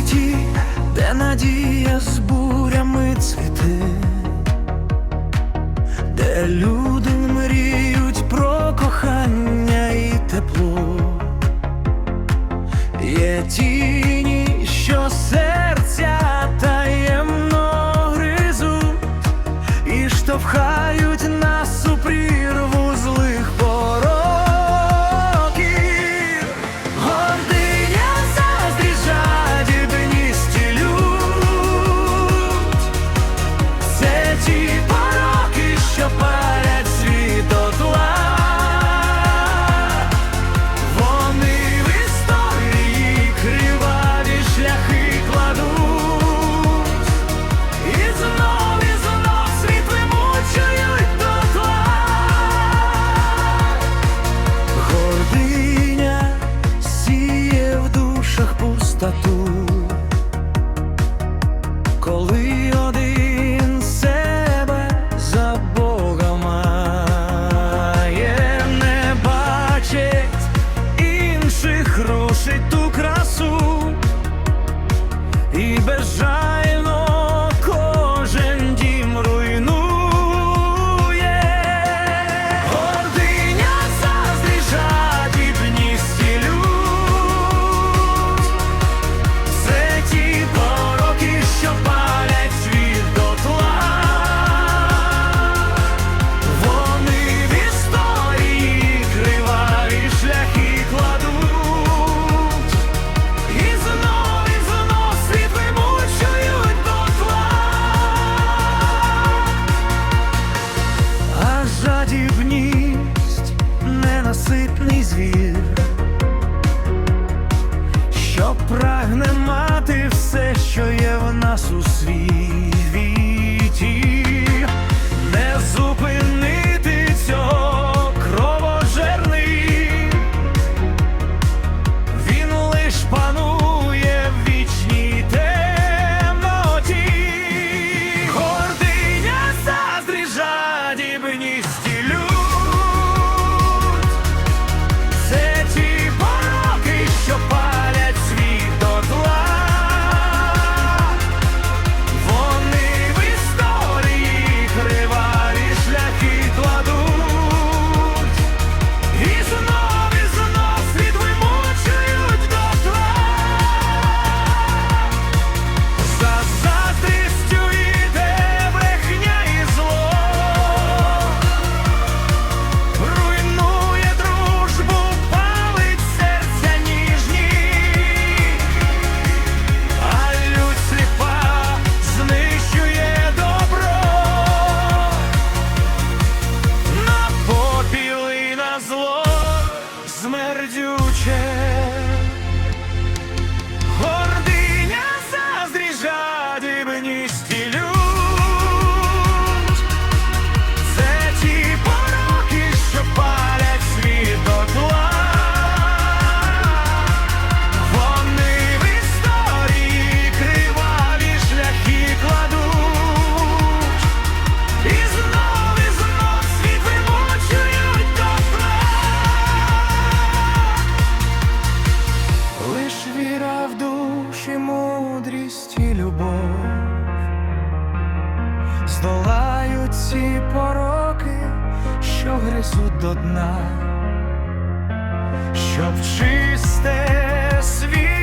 світі, де надія з бурями цвіти, де люди мріють про кохання і тепло, є тіні, що серця таємно гризуть і штовхають. бажаю you смердюче. здолають ці пороки, що гризуть до дна, щоб чисте світ.